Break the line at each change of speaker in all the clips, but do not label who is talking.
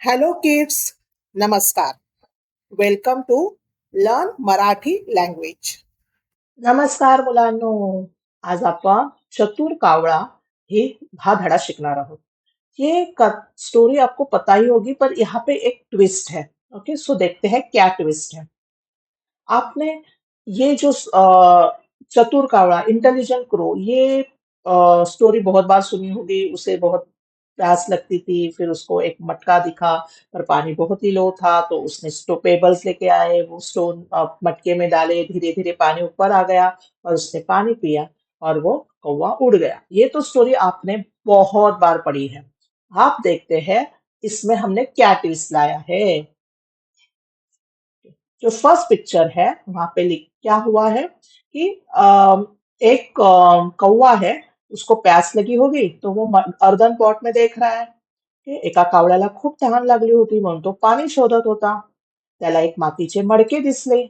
Hello kids नमस्कार welcome to learn Marathi language
नमस्कार मुलांनो. आज आपण चतुर कावळा ही हा धड़ा शिकणार आहोत. ये स्टोरी आपको पता ही होगी, पर यहाँ पे एक ट्विस्ट है. ओके सो देखते हैं क्या ट्विस्ट है. आपने ये जो चतुर कावड़ा इंटेलिजेंट क्रो ये स्टोरी बहुत बार सुनी होगी, उसे बहुत प्यास लगती थी, फिर उसको एक मटका दिखा, पर पानी बहुत ही लो था तो उसने पेबल्स लेके आए, वो स्टोन मटके में डाले धीरे धीरे पानी ऊपर आ गया और उसने पानी पिया और वो कौवा उड़ गया। ये तो स्टोरी आपने बहुत बार पढ़ी है। आप देखते हैं, इसमें हमने क्या ट्विस्ट लाया है? जो फ़र्स्ट पिक्चर है, वहाँ पे लिख, क्या हुआ है कि एक कौवा है उसको प्यास लगी होगी तो वो अर्धन पॉट में देख रहा है की एका कावळ्याला खूप तहान लागली होती म्हणून तो पाणी शोधत होता. त्याला एक मातीचे मडके दिसले.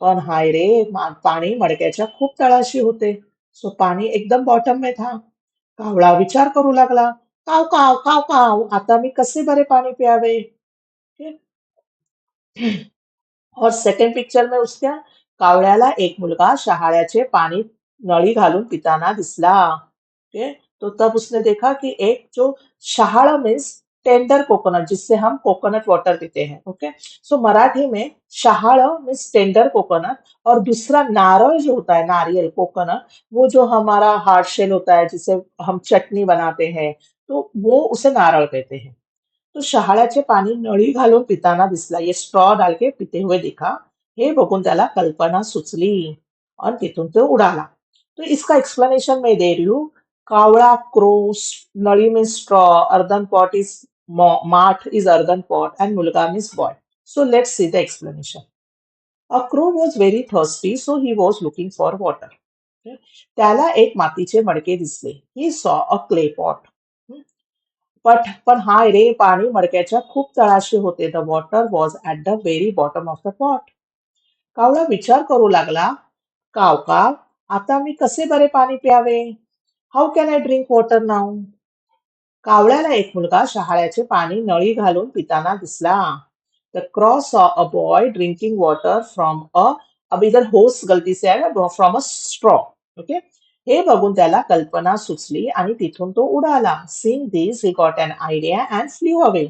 पण हाय रे पाणी मडक्याच्या खूप तळाशी होते. सो पाणी एकदम बॉटम में था. कावळा विचार करू लागला, काव काव काव काव, आता मी कसे बरे पाणी प्यावे? और सेकंड पिक्चर में उसका कावळ्याला एक मुलगा शहाळ्याचे पाणी नळी घालून पिताना दिसला. ओके तो तब उसने देखा कि एक जो शहाड़ा मीन्स टेंडर कोकोनट, जिससे हम कोकोनट वाटर पीते हैं, ओके? सो मराठी में शहाड़ मीन्स टेंडर कोकोनट और दूसरा नारळ जो होता है, नारियल कोकोनट, वो जो हमारा हार्ड शेल होता है जिससे हम चटनी बनाते हैं तो वो उसे नारळ कहते हैं। तो शहाळ्याचे पाणी नळी घालून पिताना दिसला, ये स्ट्रॉ डाल के पीते हुए दिखा, हे बघून त्याला कल्पना सुचली और तिथून तो उडाला. तो इसका एक्सप्लेनेशन मैं दे रही हूँ. कावळा क्रो नळी means straw earthen pot is माठ इज़ अर्धन पॉट अँड मुलगा means boy so let's see the explanation a crow was very thirsty so he was looking for water त्याला एक मातीचे मडके दिसले. He saw a clay pot, पण पण हाय रे, पाणी मडक्याच्या खूप तळाशी होते. The water was at the very bottom of the pot कावळा विचार करू लागला, काव काव, आता मी कसे बरे पाणी प्यावे? How can I drink water now कावळ्याला एक मुलगा शहाळ्याचे पाणी नळी घालून पिताना दिसला. The crow saw a boy drinking water from a अब इधर होस गलती से आएगा फ्रॉम अ स्ट्रॉ ओके हे बघून त्याला कल्पना सुचली आणि तिथून तो उडाला. Seeing this he got an idea and flew away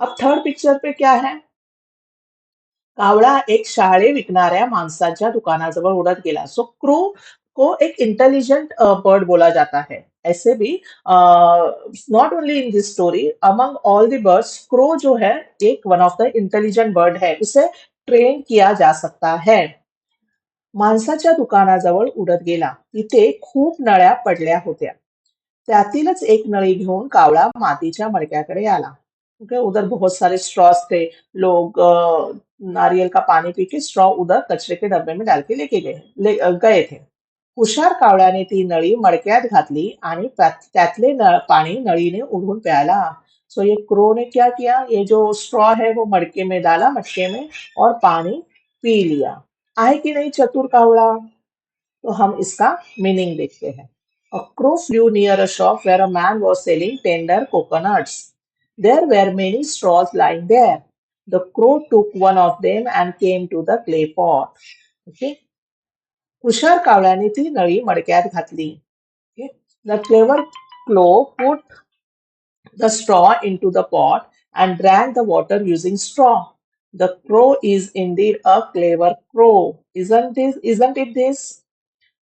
अब थर्ड पिक्चर पे क्या है? कावळा एक शाळे विकणाऱ्या माणसाच्या दुकानाजवळ उडत गेला. सो क्रो को एक इंटेलिजेंट बर्ड बोला जाता है। ऐसे भी not only in this story among all the birds crow जो है एक one of the intelligent bird है। उसे ट्रेन किया जा सकता है। माणसाच्या दुकानाजवळ उडत गेला। तिथे खूप नळ्या पडल्या होत्या। त्यातीलच एक नळी घेऊन कावळा मातीच्या मडक्याकडे आला। उधर बहुत सारे स्ट्रॉस थे। लोग नारियल का पानी पी के स्ट्रॉ उधर कचरे के डब्बे में डाल के लेके गए। ले, गए थे। हुशार कावळ्याने ती नळी मडक्यात घातली आणि त्यात- त्यातले नळ पाणी नळीने उडून प्याला सो ये क्रो ने क्या किया ये जो स्ट्रॉ है वो मडके में डाला मटके में और पानी पी लिया आहे कि नहीं चतुर कावड़ा तो हम इसका मीनिंग देखते हैं A crow flew near a shop where a man was selling tender coconuts. There were many straws lying there. The crow took one of them and came to the clay pot. Okay. हुशार कावळ्याने ती नळी मडक्यात घातली. The clever crow put the straw into the pot and drank the water using straw. The crow is indeed a clever crow. Isn't this? Isn't it this?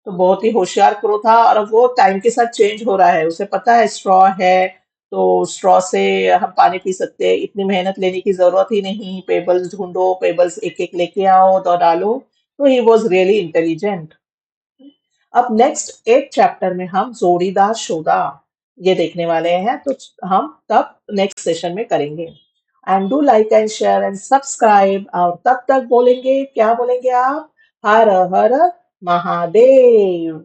तो बहुत ही होशियार crow था और वो टाइम के साथ चेंज हो रहा है उसे पता है स्ट्रॉ है तो स्ट्रॉ से हम पानी पी सकते हैं इतनी मेहनत लेने की ज़रूरत ही नहीं पेबल्स ढूंढो पेबल्स एक एक लेके आओ तो डालो तो ही वॉज़ रियली इंटेलिजेंट अब नेक्स्ट एट चैप्टर में हम जोड़ीदार शोधा, ये देखने वाले हैं तो हम तब नेक्स्ट सेशन में करेंगे। And do like and share and subscribe और तब तक बोलेंगे, क्या बोलेंगे आप? हर हर महादेव।